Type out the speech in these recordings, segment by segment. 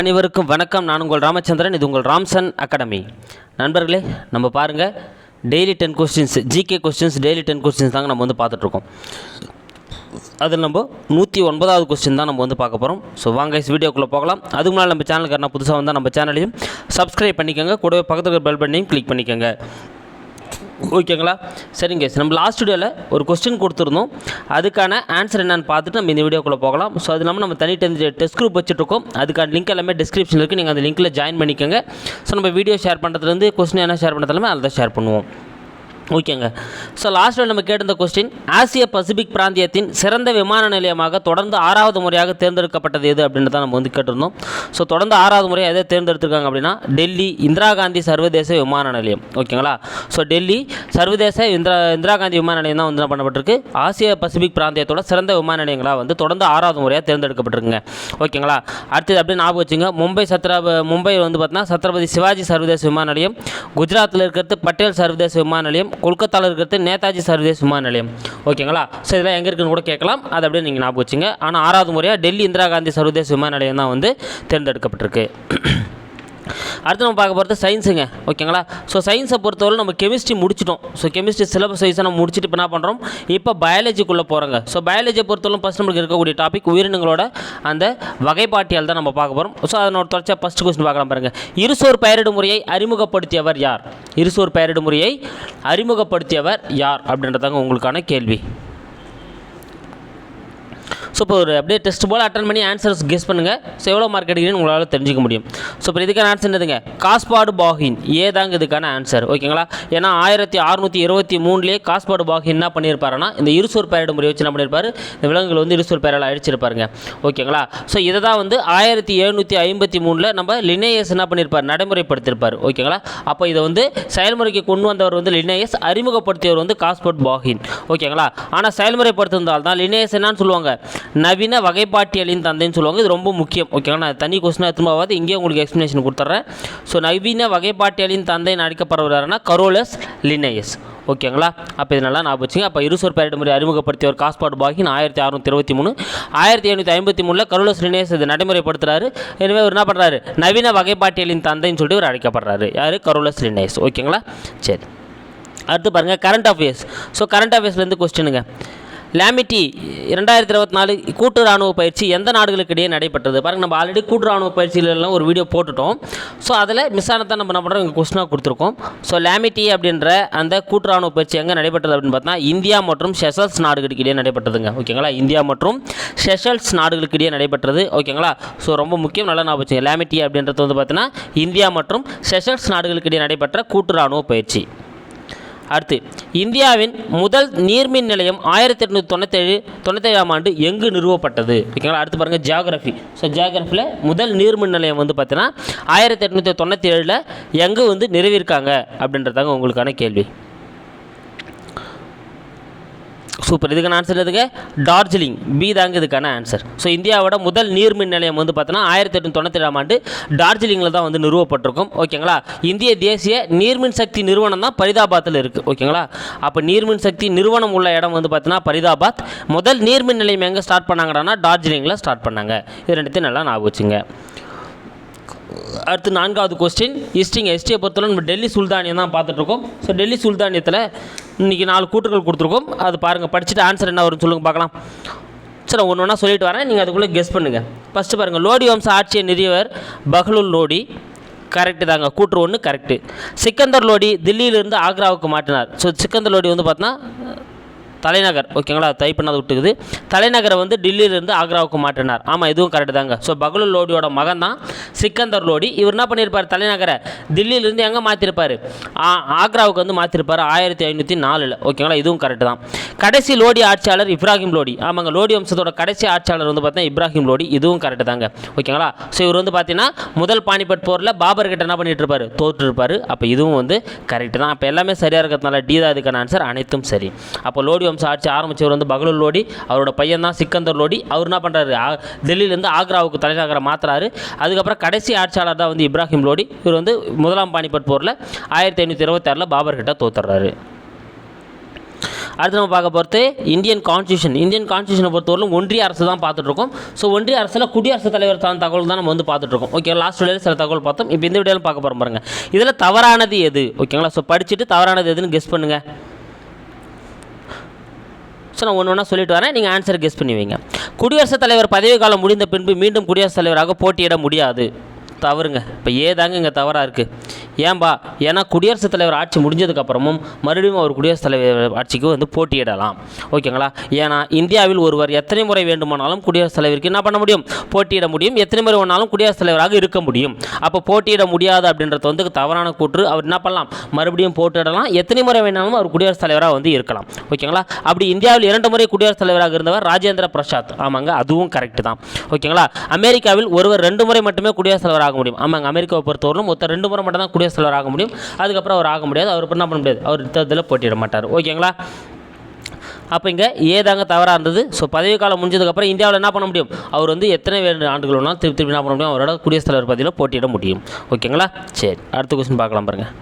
அனைவருக்கும் வணக்கம். நான் உங்கள் ராமச்சந்திரன் இது உங்கள் ராம்சன் அகாடமி. நண்பர்களே நம்ம பாருங்கள் daily ten questions GK questions daily ten questions தாங்க நம்ம வந்து பார்த்துட்ருக்கோம். அதில் நம்ம நூற்றி ஒன்பதாவது கொஸ்டின் தான் நம்ம வந்து பார்க்க போகிறோம் ஸோ வாங்க வீடியோக்குள்ளே போகலாம். அதுக்கு முன்னால் நம்ம சேனலுக்கு என்ன புதுசாக வந்தால் நம்ம சேனலையும் சப்ஸ்கிரைப் பண்ணிக்கோங்க. கூடவே பக்கத்துக்கு பெல் பட்டனையும் கிளிக் பண்ணிக்கோங்க. ஓகேங்களா? சரிங்க. நம்ம லாஸ்ட் வீடியோவில் ஒரு கொஸ்டின் கொடுத்துருந்தோம். அதுக்கான ஆன்சர் என்னென்னு பார்த்துட்டு நம்ம இந்த வீடியோக்குள்ளே போகலாம். ஸோ அது இல்லாமல் நம்ம தனி டெஸ்ட் குரூப் வச்சுட்ருக்கோம் அதுக்கான லிங்க் எல்லாமே டிஸ்கிரிப்ஷனில் இருக்குது நீங்கள் அந்த லிங்க்கில் ஜாயின் பண்ணிக்கோங்க. ஸோ நம்ம வீடியோ ஷேர் பண்ணுறதுலேருந்து கொஸ்டின் என்ன ஷேர் பண்ணுறதுலாமே அதை ஷேர் பண்ணுவோம். ஓகேங்க. ஸோ லாஸ்ட்டில் நம்ம கேட்டிருந்த கொஸ்டின் ஆசிய பசிபிக் பிராந்தியத்தின் சிறந்த விமான நிலையமாக தொடர்ந்து ஆறாவது முறையாக தேர்ந்தெடுக்கப்பட்டது எது அப்படின்னு தான் நம்ம வந்து கேட்டிருந்தோம். ஸோ தொடர்ந்து ஆறாவது முறையாக எதை தேர்ந்தெடுத்திருக்காங்க அப்படின்னா டெல்லி இந்திரா காந்தி சர்வதேச விமான நிலையம். ஓகேங்களா? ஸோ டெல்லி சர்வதேச இந்திரா இந்திரா காந்தி விமான நிலையம் தான் வந்து என்ன பண்ணப்பட்டிருக்கு? ஆசிய பசிபிக் பிராந்தியத்தோட சிறந்த விமான நிலையங்களாக வந்து தொடர்ந்து ஆறாவது முறையாக தேர்ந்தெடுக்கப்பட்டிருக்குங்க. ஓகேங்களா? அடுத்தது அப்படியே ஞாபகம் வச்சுங்க. மும்பை சத்ரா மும்பை வந்து பார்த்தீங்கன்னா சத்ரபதி சிவாஜி சர்வதேச விமான நிலையம் குஜராத்தில் இருக்கிறது பட்டேல் சர்வதேச விமான நிலையம் கொல்கத்தாவில் இருக்கிறது நேதாஜி சர்வதேச விமான நிலையம் ஓகேங்களா? ஸோ இதெல்லாம் எங்கே இருக்குன்னு கூட கேட்கலாம். அது அப்படியே நீங்கள் ஞாபகம் வச்சுங்க. ஆனால் ஆறாவது முறையாக டெல்லி இந்திரா காந்தி சர்வதேச விமான நிலையம் தான் வந்து தேர்ந்தெடுக்கப்பட்டிருக்கு. அடுத்து நம்ம பார்க்க போகிறது சயின்ஸுங்க ஓகேங்களா? ஸோ சயின்ஸை பொறுத்தவரை நம்ம கெமிஸ்ட்ரி முடிச்சிட்டோம். ஸோ கெமிஸ்ட்ரி சிலபஸ் வைஸாக நம்ம முடிச்சுட்டு இப்போ என்ன பண்ணுறோம் இப்போ பயாலஜிக்குள்ளே போகிறோங்க ஸோ பயாலஜியை பொறுத்தவரை ஃபஸ்ட் நம்மளுக்கு இருக்கக்கூடிய டாபிக் உயிரினங்களோட அந்த வகைப்பாட்டியால் தான் நம்ம பார்க்க போகிறோம் ஸோ அதனோட தொடர்ச்சியாக ஃபஸ்ட் கொஸ்டின் பார்க்கலாம் பாருங்கள் இருசோர் பெயரிடு முறையை அறிமுகப்படுத்தியவர் யார்? இருசோர் பெயரிடு முறையை அறிமுகப்படுத்தியவர் யார்? அப்படின்றதாங்க உங்களுக்கான கேள்வி. ஸோ இப்போ ஒரு அப்படியே டெஸ்ட் போல் அட்டன் பண்ணி ஆன்சர்ஸ் கெஸ் பண்ணுங்கள் ஸோ எவ்வளோ மார்க் எடுக்கிறீங்கன்னு உங்களால் தெரிஞ்சிக்க முடியும். ஸோ இப்போ இதுக்கான ஆன்சர் என்னதுங்க? காஸ்பாடு பாகின் ஏதாங்க இதுக்கான ஆன்சர் ஓகேங்களா ஏன்னா ஆயிரத்தி அறுநூற்றி இருபத்தி மூணுலேயே காஸ்பாடு பாகின் என்ன பண்ணியிருப்பாருன்னா இந்த இருசூர் பேரடு முறை வச்சு என்ன பண்ணியிருப்பார் இந்த விலங்குகள் வந்து இருசூர் பேரால் அழிச்சிருப்பாருங்க. ஓகேங்களா ஸோ இதை தான் வந்து ஆயிரத்தி எழுநூற்றி ஐம்பத்தி மூணில் நம்ம லினேயஸ் என்ன பண்ணியிருப்பார் நடைமுறைப்படுத்தியிருப்பார் ஓகேங்களா அப்போ இதை வந்து செயல்முறைக்கு கொண்டு வந்தவர் வந்து லினேயஸ் அறிமுகப்படுத்தியவர் வந்து காஸ்போர்ட் பாகின் ஓகேங்களா ஆனால் செயல்முறைப்படுத்திருந்தால் தான் லினேயஸ் என்னன்னு சொல்லுவாங்க. நவீன வகைப்பாட்டியலின் தந்தைன்னு சொல்லுவாங்க. இது ரொம்ப முக்கியம். ஓகேங்களா நான் தனி கொஸ்டினாக திரும்பவாது இங்கேயே உங்களுக்கு எக்ஸ்ப்ளனேஷன் கொடுத்துட்றேன் ஸோ நவீன வகைப்பாட்டியலின் தந்தை அழைக்கப்படுறாருன்னா கரோலஸ் லினேயஸ் ஓகேங்களா அப்போ இது நல்லா ஞாபகம் வச்சுங்க. அப்போ இருசோர் பேரிட முறை அறிமுகப்படுத்தியவர் காஸ்பாட் பாகின் ஆயிரத்தி அறுநூத்தி இருபத்தி மூணு. ஆயிரத்தி எழுநூற்றி ஐம்பத்தி மூணில் கரோலஸ் லினேஸ் இது நடைமுறைப்படுத்துறாரு. எனவே அவர் என்ன பண்ணுறாரு நவீன வகைப்பாட்டியலின் தந்தைன்னு சொல்லிட்டு அவர் அழைக்கப்படுறாரு. யார்? கரோலஸ் லினேஸ் ஓகேங்களா சரி. அடுத்து பாருங்கள் கரண்ட் அஃபேர்ஸ் ஸோ கரண்ட் அஃபேர்ஸ்லேருந்து கொஸ்டினுங்க லேமிட்டி இரண்டாயிரத்தி இருபத்தி நாலு கூட்டு ராணுவ பயிற்சி எந்த நாடுகளுக்கு இடையே நடைபெற்றது? பாருங்கள் நம்ம ஆல்ரெடி கூட்டு ராணுவ பயிற்சியிலலாம் ஒரு வீடியோ போட்டுட்டோம். ஸோ அதில் மிஸ் ஆனதை நம்ம என்ன பண்ணுறோம் இங்கே கொஸ்டினாக கொடுத்துருக்கோம். ஸோ லேமிட்டி அப்படின்ற அந்த கூட்டு ராணுவ பயிற்சி எங்கே நடைபெற்றது அப்படின்னு பார்த்தா இந்தியா மற்றும் செஷல்ஸ் நாடுகளுக்கு இடையே நடைபெற்றதுங்க ஓகேங்களா இந்தியா மற்றும் செஷல்ஸ் நாடுகளுக்கு இடையே நடைபெற்றது ஓகேங்களா ஸோ ரொம்ப முக்கியம் நல்லா நான் வச்சுங்க. லேமிட்டி அப்படின்றது வந்து பார்த்தீங்கன்னா இந்தியா மற்றும் செஷல்ஸ் நாடுகளுக்கு இடையே நடைபெற்ற கூட்டு ராணுவ பயிற்சி. அடுத்து இந்தியாவின் முதல் நீர்மின் நிலையம் ஆயிரத்தி எட்நூற்றி தொண்ணூத்தேழு தொண்ணூத்தேழாம் ஆண்டு எங்கு நிறுவப்பட்டது? ஓகேங்களா? அடுத்து பாருங்கள் ஜியாகிரஃபி ஸோ ஜியாகிரஃபியில் முதல் நீர்மின் நிலையம் வந்து பார்த்தீங்கன்னா ஆயிரத்தி எட்நூற்றி தொண்ணூற்றி ஏழில் எங்கே வந்து நிறுவியிருக்காங்க? அப்படின்றதாங்க உங்களுக்கான கேள்வி. சூப்பர் இதுக்கான ஆன்சர் எதுக்கு? டார்ஜிலிங் பி தாங்க இதுக்கான ஆன்சர் ஸோ இந்தியாவோட முதல் நீர்மின் நிலையம் வந்து பார்த்தோன்னா ஆயிரத்தி எட்நூத்தி தொண்ணூற்றி ஏழாம் ஆண்டு டார்ஜிலிங்கில் தான் வந்து நிறுவப்பட்டிருக்கும். ஓகேங்களா இந்திய தேசிய நீர்மின் சக்தி நிறுவனம் தான் பரிதாபாத்தில் இருக்குது ஓகேங்களா அப்போ நீர்மின் சக்தி நிறுவனம் உள்ள இடம் வந்து பார்த்தீங்கன்னா பரிதாபாத். முதல் நீர்மின் நிலையம் எங்கே ஸ்டார்ட் பண்ணாங்கன்னா டார்ஜிலிங்கில் ஸ்டார்ட் பண்ணாங்க. இது ரெண்டுத்தையும் நல்லா ஞாபகம் வச்சுங்க. அடுத்து நான்காவது கொஸ்டின் ஹிஸ்ட்ரிங்க ஹிஸ்ட்ரியை பொறுத்தவரை நம்ம டெல்லி சுல்தானியம் தான் பார்த்துட்ருக்கோம். ஸோ டெல்லி சுல்தானியத்தில் இன்றைக்கி நாலு கூற்றுகள் கொடுத்துருக்கோம். அது பாருங்கள் படிச்சுட்டு ஆன்சர் என்ன வரும்னு சொல்லுங்கள் பார்க்கலாம். சரி ஒன்று ஒன்றா சொல்லிட்டு வரேன். நீங்கள் அதுக்குள்ளே கெஸ் பண்ணுங்கள் ஃபஸ்ட்டு பாருங்கள் லோடி வம்ச ஆட்சியை நிறுவர் பஹலுல் லோடி. கரெக்டு தாங்க கூற்று ஒன்று கரெக்டு சிக்கந்தர் லோடி தில்லியிலிருந்து ஆக்ராவுக்கு மாற்றினார். ஸோ சிக்கந்தர் லோடி வந்து பார்த்தோன்னா தலைநகர் ஓகேங்களா? டைப் பண்ணாத விட்டுக்குது. தலைநகரை வந்து டெல்லியிலிருந்து ஆக்ராவுக்கு மாற்றினார். ஆமாம் இதுவும் கரெக்டு தாங்க. ஸோ பகலூர் லோடியோட மகன் தான் சிக்கந்தர் லோடி. இவர் என்ன பண்ணியிருப்பார்? தலைநகரை தில்லியிலேருந்து எங்கே மாற்றிருப்பார் ஆக்ராவுக்கு வந்து மாற்றிருப்பார் ஆயிரத்தி ஐநூற்றி நாலில். ஓகேங்களா? இதுவும் கரெக்டு தான். கடைசி லோடி ஆட்சியாளர் இப்ராஹிம் லோடி. ஆமாங்க லோடி வம்சத்தோட கடைசி ஆட்சியாளர் வந்து பார்த்தீங்கன்னா இப்ராஹிம் லோடி. இதுவும் கரெக்டு தாங்க. ஓகேங்களா? ஸோ இவர் வந்து பார்த்தீங்கன்னா முதல் பானிபட் போரில் பாபர் கிட்ட என்ன பண்ணிட்டு இருப்பார் தோற்று இருப்பார் அப்போ இதுவும் வந்து கரெக்டு தான். அப்போ எல்லாமே சரியாக இருக்கிறதுனால டி தான் இதுக்கான ஆன்சர் அனைத்தும் சரி. அப்போ லோடி வம்ச ஆட்சி ஆரம்பித்தவர் வந்து பகலுல் லோடி அவரோட பையன் தான் சிக்கந்தர் லோடி. அவர் என்ன பண்ணுறாரு டெல்லியிலேருந்து ஆக்ராவுக்கு தலைநகரை மாற்றுறாரு அதுக்கப்புறம் கடைசி ஆட்சியாளர் தான் வந்து இப்ராஹிம் லோடி. இவர் வந்து முதலாம் பாணிபட் போரில் ஆயிரத்தி ஐநூற்றி இருபத்தாறில் பாபர் கிட்ட தோத்துறாரு. அடுத்து நம்ம பார்க்க போகிறது இந்தியன் கான்ஸ்டியூஷன் இந்தியன் கான்ஸ்டியூஷனை பொறுத்தவரைக்கும் ஒன்றிய அரசு தான் பார்த்துட்ருக்கோம் ஸோ ஒன்றிய அரசில் குடியரசுத் தலைவர் சார்ந்த தகவல் தான் நம்ம வந்து பார்த்துட்ருக்கோம் ஓகே லாஸ்ட் வீடியோவில் சில தகவல் பார்த்தோம். இப்போ இந்த வீடியோவில் பார்க்க போகிறோம் பாருங்க. இதில் தவறானது எது? ஓகேங்களா ஸோ படிச்சுட்டு தவறானது எதுன்னு கெஸ் பண்ணுங்கள் ஆப்ஷனை ஒன்று ஒன்றா சொல்லிட்டு வரேன். நீங்கள் ஆன்சர் கெஸ் பண்ணுவீங்க குடியரசுத் தலைவர் பதவி காலம் முடிந்த பின்பு மீண்டும் குடியரசுத் தலைவராக போட்டியிட முடியாது. தவறுங்க. இப்போ ஏதாங்க இங்கே தவறாக இருக்குது ஏன்பா? ஏன்னா குடியரசுத் தலைவர் ஆட்சி முடிஞ்சதுக்கப்புறமும் மறுபடியும் அவர் குடியரசுத் தலைவர் ஆட்சிக்கு வந்து போட்டியிடலாம். ஓகேங்களா? ஏன்னா இந்தியாவில் ஒருவர் எத்தனை முறை வேண்டுமானாலும் குடியரசுத் தலைவருக்கு என்ன பண்ண முடியும்? போட்டியிட முடியும். எத்தனை முறை வேணாலும் குடியரசுத் தலைவராக இருக்க முடியும். அப்போ போட்டியிட முடியாது அப்படின்றது வந்து தவறான கூற்று அவர் என்ன பண்ணலாம்? மறுபடியும் போட்டியிடலாம். எத்தனை முறை வேணாலும் அவர் குடியரசுத் தலைவராக வந்து இருக்கலாம். ஓகேங்களா? அப்படி இந்தியாவில் இரண்டு முறை குடியரசுத் தலைவராக இருந்தவர் ராஜேந்திர பிரசாத். ஆமாங்க அதுவும் கரெக்ட் தான். ஓகேங்களா? அமெரிக்காவில் ஒருவர் ரெண்டு முறை மட்டுமே குடியரசுத் தலைவராக ஆக முடியும். ஆமாங்க அமெரிக்காவை பொறுத்தவரைக்கும் மொத்தம் ரெண்டு முறை மட்டும் தான் குடியரசுத் தலைவர் ஆக முடியும். அதுக்கப்புறம் அவர் ஆக முடியாது. அவர் என்ன பண்ண முடியாது. அவர் தேர்தலில் போட்டியிட மாட்டார். ஓகேங்களா? அப்போ இங்கே ஏதாங்க தவறாக இருந்தது. ஸோ பதவி காலம் முடிஞ்சதுக்கப்புறம் இந்தியாவில் என்ன பண்ண முடியும்? அவர் வந்து எத்தனை வேறு ஆண்டுகள் வேணாலும் திருப்பி திருப்பி என்ன பண்ண முடியும்? அவரோட குடியரசுத் தலைவர் பதவியில் போட்டியிட முடியும். ஓகேங்களா? சரி அடுத்த கொஸ்டின் பார்க்கலாம் பாருங்கள்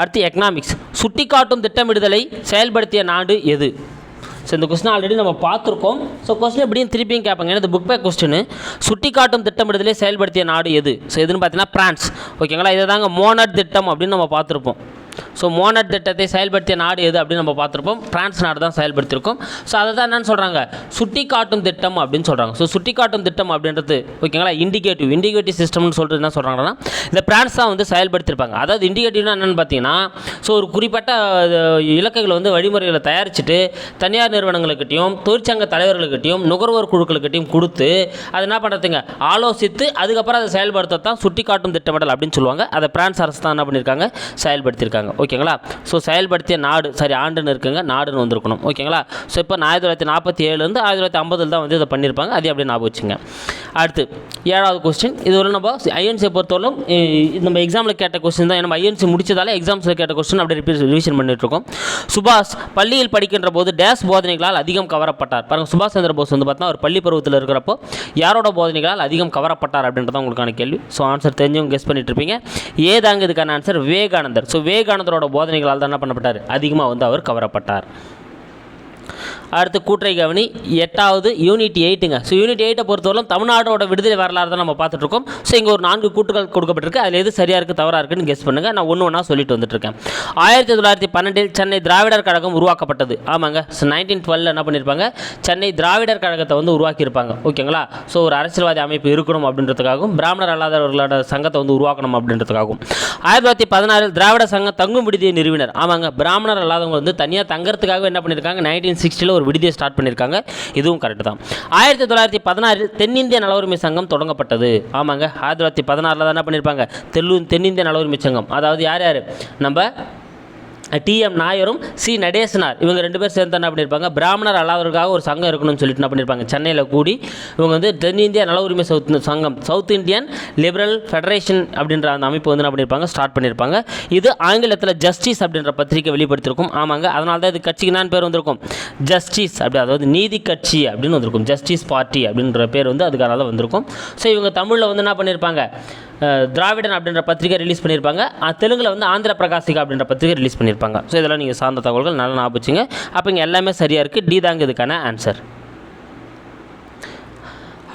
அடுத்து எக்கனாமிக்ஸ் சுட்டிக்காட்டும் திட்டமிடுதலை செயல்படுத்திய நாடு எது? ஸோ இந்த கொஸ்டின் ஆல்ரெடி நம்ம பார்த்துருக்கோம். ஸோ கொஸ்டின் எப்படியும் திருப்பியும் கேட்பாங்க. ஏன்னா இந்த புக் பேக் கொஸ்டின் சுட்டிக்காட்டும் திட்டமிடுதலே செயல்படுத்திய நாடு எது? ஸோ எதுன்னு பார்த்தீங்கன்னா பிரான்ஸ் ஓகேங்களா இதை தாங்க மோனட் திட்டம் அப்படின்னு நம்ம பார்த்துருப்போம். ஸோ மோனட் திட்டத்தை செயல்படுத்திய நாடு எது அப்படின்னு நம்ம பார்த்துருப்போம். பிரான்ஸ் நாடு தான் செயல்படுத்தியிருக்கோம் ஸோ அதை தான் என்னன்னு சொல்கிறாங்க சுட்டி காட்டும் திட்டம் அப்படின்னு சொல்கிறாங்க ஸோ சுட்டி காட்டும் திட்டம் அப்படின்றது ஓகேங்களா? இண்டிகேட்டிவ் இண்டிகேட்டிவ் சிஸ்டம்னு சொல்லிட்டு என்ன சொல்கிறாங்கன்னா இந்த பிரான்ஸ் தான் வந்து செயல்படுத்தியிருப்பாங்க அதாவது இண்டிகேட்டிவ்னா என்னென்னு பார்த்தீங்கன்னா ஸோ ஒரு குறிப்பிட்ட இலக்குகளை வந்து வழிமுறைகளை தயாரிச்சுட்டு தனியார் நிறுவனங்களுக்கிட்டையும் தொழிற்சங்க தலைவர்களுக்கிட்டையும் நுகர்வோர் குழுக்களுக்கிட்டையும் கொடுத்து அதை என்ன பண்ணுறதுங்க ஆலோசித்து அதுக்கப்புறம் அதை செயல்படுத்தத்தான் சுட்டி காட்டும் திட்டமிடல் அப்படின்னு சொல்லுவாங்க. அதை பிரான்ஸ் அரசு தான் என்ன பண்ணியிருக்காங்க? செயல்படுத்தியிருக்காங்க. ஓகேங்களா? ஸோ செயல்படுத்திய நாடு சரி ஆண்டுன்னு இருக்குங்க நாடுன்னு வந்திருக்கணும். ஓகேங்களா? ஸோ இப்போ ஆயிரத்தி தொள்ளாயிரத்தி நாற்பத்தி ஏழுலேருந்து ஆயிரத்தி தொள்ளாயிரத்தி ஐம்பதில் தான் வந்து இதை பண்ணியிருப்பாங்க. அதே அப்படியே ஞாபகம் வச்சுங்க. அடுத்து ஏழாவது கொஸ்டின் இது ஒரு நம்ம ஐஎன்சியை பொறுத்தவரைக்கும் நம்ம எக்ஸாமில் கேட்ட கொஸ்டின் தான். நம்ம ஐஎன்சி முடிச்சதால எக்ஸாம்ஸில் கேட்ட கொஸ்டின் அப்படியே ரிப்பீட் ரிவிஷன் பண்ணிட்டு இருக்கோம் சுபாஷ் பள்ளியில் படிக்கின்ற போது டேஸ் போதனைகளால் அதிகம் கவரப்பட்டார். பாருங்க சுபாஷ் சந்திர போஸ் வந்து பார்த்தா ஒரு பள்ளி பருவத்தில் இருக்கிறப்போ யாரோட போதனைகளால் அதிகம் கவரப்பட்டார் அப்படின்றதான் உங்களுக்கான கேள்வி. ஸோ ஆன்சர் தெரிஞ்சவங்க கெஸ் பண்ணிட்டு இருப்பீங்க ஏதாங்க இதுக்கான ஆன்சர் விவேகானந்தர். ஸோ விவேகானந்தரோட போதனைகளால் தான் என்ன பண்ணப்பட்டார்? அதிகமாக வந்து அவர் கவரப்பட்டார். அடுத்து கூட்டுரை கவனி. எட்டாவது யூனிட் எயிட்டுங்க ஸோ யூனிட் எயிட்டை பொறுத்தவரைக்கும் தமிழ்நாடோட விடுதலை வரலாறு தான் நம்ம பார்த்துட்ருக்கோம். ஸோ இங்கே ஒரு நான்கு கூட்டுகள் கொடுக்கப்பட்டிருக்கு. அதில் எது சரியாக இருக்குது தவறாக இருக்குன்னு கெஸ் பண்ணுங்கள் நான் ஒன்று ஒன்றா சொல்லிட்டு வந்துட்டுருக்கேன் ஆயிரத்தி தொள்ளாயிரத்தி பன்னெண்டில் சென்னை திராவிடர் கழகம் உருவாக்கப்பட்டது. ஆமாங்க. ஸோ நைன்டீன் டுவெல் என்ன பண்ணியிருப்பாங்க சென்னை திராவிடர் கழகத்தை வந்து உருவாக்கியிருப்பாங்க. ஓகேங்களா ஸோ ஒரு அரசியல்வாதி அமைப்பு இருக்கணும் அப்படின்றதுக்காகவும் பிராமணர் அல்லாதவர்களோட சங்கத்தை வந்து உருவாக்கணும் அப்படின்றதுக்காகவும். ஆயிரத்தி தொள்ளாயிரத்தி பதினாறில் திராவிட சங்கம் தங்கும் விடுதியை நிறுவினர். ஆமாங்க. பிராமணர் அல்லாதவங்க வந்து தனியாக தங்கறதுக்காக என்ன பண்ணியிருக்காங்க நைன்டீன் சிக்ஸ்டியில் ஒரு விடுதியை ஸ்டார்ட் பண்ணியிருக்காங்க. இதுவும் கரெக்டு தான். ஆயிரத்தி தொள்ளாயிரத்தி பதினாறில் தென்னிந்திய நல உரிமை சங்கம் தொடங்கப்பட்டது. ஆமாங்க. ஆயிரத்தி தொள்ளாயிரத்தி பதினாறில் தான் என்ன பண்ணியிருப்பாங்க. தெல்லு தென்னிந்திய நல உரிமை சங்கம். அதாவது யார் யார்? நம்ம டிஎம் நாயரும் சி நடேசனார் இவங்க ரெண்டு பேர் சேர்ந்து என்ன பண்ணியிருப்பாங்க பிராமணர் அல்லாதவர்களுக்காக ஒரு சங்கம் இருக்கணும்னு சொல்லிட்டு என்ன பண்ணியிருப்பாங்க சென்னையில் கூடி இவங்க வந்து தென்னிந்திய நல உரிமை சவுத் சங்கம் சவுத் இந்தியன் லிபரல் ஃபெடரேஷன் அப்படின்ற அந்த அமைப்பு வந்து என்ன பண்ணியிருப்பாங்க ஸ்டார்ட் பண்ணியிருப்பாங்க இது ஆங்கிலத்தில் ஜஸ்டிஸ் அப்படின்ற பத்திரிக்கை வெளிப்படுத்தியிருக்கும் ஆமாங்க. அதனால தான் இது கட்சிக்கு நான் பேர் வந்திருக்கும். ஜஸ்டிஸ் அப்படி அதாவது நீதி கட்சி அப்படின்னு வந்திருக்கும். ஜஸ்டிஸ் பார்ட்டி அப்படின்ற பேர் வந்து அதுக்காக தான் வந்திருக்கும். ஸோ இவங்க தமிழில் வந்து என்ன பண்ணியிருப்பாங்க திராவிடன் அப்படின்ற பத்திரிக்கை ரிலீஸ் பண்ணியிருப்பாங்க தெலுங்கில் வந்து ஆந்திர பிரகாசிகா அப்படின்ற பத்திரிக்கை ரிலீஸ் பண்ணியிருப்பாங்க ஸோ இதெல்லாம் நீங்கள் சார்ந்த தகவல்கள் நல்லா ஞாபகம் அப்போ இங்கே எல்லாமே சரியாக இருக்குது டி தாங்க இதுக்கான ஆன்சர்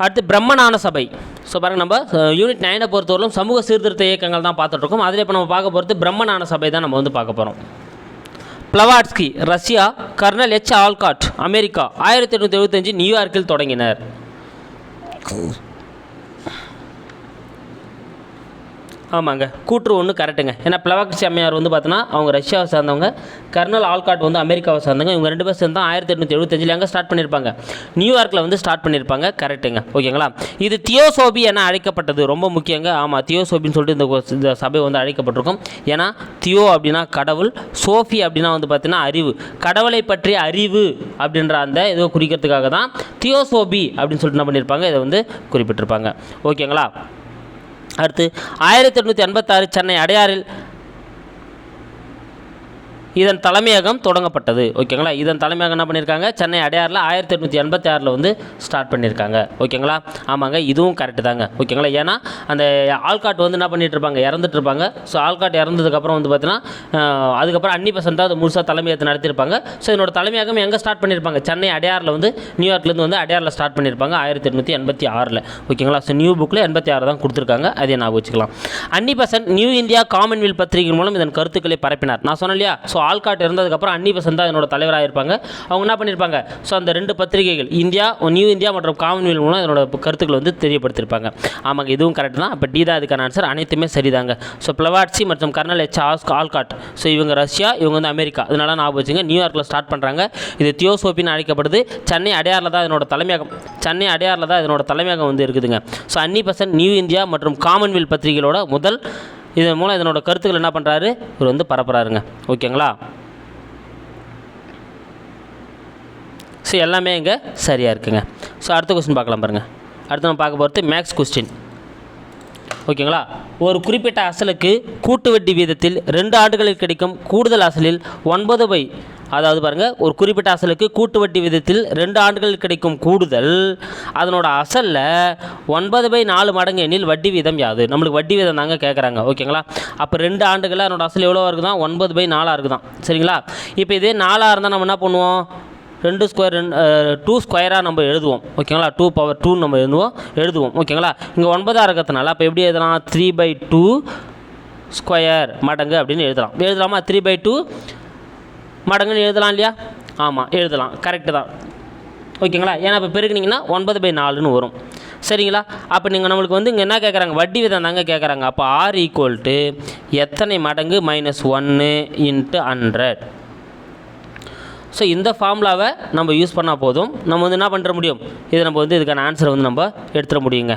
அடுத்து பிரம்மனான சபை. ஸோ பாருங்க நம்ம யூனிட் நைனை பொறுத்தவரைக்கும் சமூக சீர்திருத்த இயக்கங்கள் தான் பார்த்துட்ருக்கோம். அதில் இப்போ நம்ம பார்க்க போகிறது பிரம்மனான சபை தான் நம்ம வந்து பார்க்க போகிறோம் Blavatsky Russia colonel H Olcott America ஆயிரத்தி எட்நூற்றி எழுபத்தஞ்சு நியூயார்க்கில் தொடங்கினர். ஆமாங்க. கூற்று ஒன்று கரெக்டுங்க ஏன்னா பிளவாக்சி அம்மையார் வந்து பார்த்தோன்னா அவங்க ரஷ்யாவை சார்ந்தவங்க கர்னல் ஆல்காட் வந்து அமெரிக்காவை சார்ந்தவங்க இவங்க ரெண்டு பேர் சேர்ந்து தான் ஆயிரத்தி எட்நூற்றி எழுபத்தஞ்சில் அங்கே ஸ்டார்ட் பண்ணியிருப்பாங்க. நியூயார்க்கில் வந்து ஸ்டார்ட் பண்ணியிருப்பாங்க. கரெக்டுங்க ஓகேங்களா? இது தியோசோபி என அழைக்கப்பட்டது. ரொம்ப முக்கியங்க. ஆமாம் தியோசோபின்னு சொல்லிட்டு இந்த இந்த சபை வந்து அழைக்கப்பட்டிருக்கும். ஏன்னா தியோ அப்படின்னா கடவுள் சோஃபி அப்படின்னா வந்து பார்த்தீங்கன்னா அறிவு. கடவுளை பற்றிய அறிவு அப்படின்ற அந்த இதை குறிக்கிறதுக்காக தான் தியோசோபி அப்படின்னு சொல்லிட்டு என்ன பண்ணியிருப்பாங்க? இதை வந்து குறிப்பிட்டிருப்பாங்க. ஓகேங்களா? அடுத்து ஆயிரத்தி எட்நூற்றி எண்பத்தாறு சென்னை அடையாறில் இதன் தலைமையகம் தொடங்கப்பட்டது. ஓகேங்களா? இதன் தலைமையகம் என்ன பண்ணியிருக்காங்க சென்னை அடையாரில் ஆயிரத்தி எட்நூற்றி எண்பத்தி ஆறில் வந்து ஸ்டார்ட் பண்ணியிருக்காங்க ஓகேங்களா? ஆமாங்க இதுவும் கரெக்டு தாங்க. ஓகேங்களா? ஏன்னா அந்த ஆள்காட் வந்து என்ன பண்ணிட்டு இருப்பாங்க இறந்துட்டு இருப்பாங்க ஸோ ஆள்காட் இறந்ததுக்கப்புறம் வந்து பார்த்தீங்கன்னா அதுக்கப்புறம் அன்னி பெசன்ட் அது முழுசாக தலைமையகத்தை நடத்தியிருப்பாங்க ஸோ என்னோட தலைமையகம் எங்கே ஸ்டார்ட் பண்ணியிருப்பாங்க சென்னை அடையாரில் வந்து நியூயார்க்லேருந்து வந்து அடையாரில் ஸ்டார்ட் பண்ணியிருப்பாங்க ஆயிரத்தி எட்நூற்றி எண்பத்தி ஆறில். ஓகேங்களா? ஸோ நியூ புக்கில் எண்பத்தி ஆறு தான் கொடுத்துருக்காங்க. அதை ஞாபகம் வச்சுக்கலாம். Annie Besant New India Commonwealth பத்திரிகை மூலம் இதன் கருத்துக்களை பரப்பினார். நான் சொன்னேன் இல்லையா? ஸோ ஆல்காட் இருந்ததுக்கப்புறம் அன்னி பெசன்ட் தான் இதனோட தலைவராக இருப்பாங்க. அவங்க என்ன பண்ணியிருப்பாங்க? ஸோ அந்த ரெண்டு பத்திரிகைகள் இந்தியா நியூ இந்தியா மற்றும் காமன்வெல்த் மூலம் இதனோட கருத்துக்களை வந்து தெரியப்படுத்தியிருப்பாங்க. ஆமாங்க இதுவும் கரெக்ட் தான். இப்போ டி தான் இதுக்கான ஆன்சர் அனைத்துமே சரிதாங்க. ஸோ பிளவாட்சி மற்றும் colonel H S Olcott so இவங்க ரஷ்யா இவங்க வந்து அமெரிக்கா. அதனால நான் வச்சுங்க நியூயார்க்கில் ஸ்டார்ட் பண்ணுறாங்க இது தியோசோப்பின்னு அழைக்கப்படுது. சென்னை அடையாரில் தான் இதனோட தலைமையகம் சென்னை அடையாரில் தான் இதனோட தலைமையகம் வந்து இருக்குதுங்க. So Annie Besant new India மற்றும் காமன்வெல்த் பத்திரிகைகளோட முதல் இதன் மூலம் இதனோட கருத்துக்கள் என்ன பண்ணுறாரு இவர் வந்து பரப்புகிறாருங்க ஓகேங்களா? ஸோ எல்லாமே இங்கே சரியாக இருக்குங்க. ஸோ அடுத்த கொஸ்டின் பார்க்கலாம் பாருங்கள் அடுத்து நம்ம பார்க்க போகிறது மேக்ஸ் கொஸ்டின் ஓகேங்களா? ஒரு குறிப்பிட்ட அசலுக்கு கூட்டு வட்டி வீதத்தில் ரெண்டு ஆண்டுகளில் கிடைக்கும் கூடுதல் அசலில் ஒன்பது பை அதாவது பாருங்கள் ஒரு குறிப்பிட்ட அசலுக்கு கூட்டு வட்டி விதத்தில் ரெண்டு ஆண்டுகள் கிடைக்கும் கூடுதல். அதனோட அசலில் ஒன்பது பை நாலு மடங்கு எண்ணில் வட்டி வீதம் யாது? நம்மளுக்கு வட்டி வீதம் தாங்க கேட்குறாங்க ஓகேங்களா? அப்போ ரெண்டு ஆண்டுகளில் அதனோட அசல் எவ்வளோ இருக்குதான் ஒன்பது பை நாலாக இருக்குதான். சரிங்களா? இப்போ இதே நாலாக இருந்தால் நம்ம என்ன பண்ணுவோம்? ரெண்டு ஸ்கொயர் ரெண்டு டூ ஸ்கொயராக நம்ம எழுதுவோம். ஓகேங்களா? டூ பவர் டூ நம்ம எழுதுவோம் எழுதுவோம். ஓகேங்களா? இங்கே ஒன்பதாக இருக்கிறதுனால அப்போ எப்படி எழுதலாம்? த்ரீ பை டூ ஸ்கொயர் மடங்கு அப்படின்னு எழுதலாம். எழுதலாமா? த்ரீ பை டூ மடங்குன்னு எழுதலாம் இல்லையா? ஆமாம் எழுதலாம். கரெக்டு தான். ஓகேங்களா? ஏன்னா இப்போ பெருக்குனிங்கன்னா ஒன்பது பை நாலுன்னு வரும். சரிங்களா? அப்போ நீங்கள் நம்மளுக்கு வந்து இங்கே என்ன கேட்குறாங்க வட்டி விதம் தாங்க கேட்குறாங்க அப்போ ஆர் ஈக்குவல் டு எத்தனை மடங்கு மைனஸ் ஒன்று இன்ட்டு ஹண்ட்ரட் ஸோ இந்த ஃபார்முலாவை நம்ம யூஸ் பண்ணால் போதும். நம்ம வந்து என்ன பண்ணுற முடியும்? இதை நம்ம வந்து இதுக்கான ஆன்சரை வந்து நம்ம எடுத்துட முடியுங்க.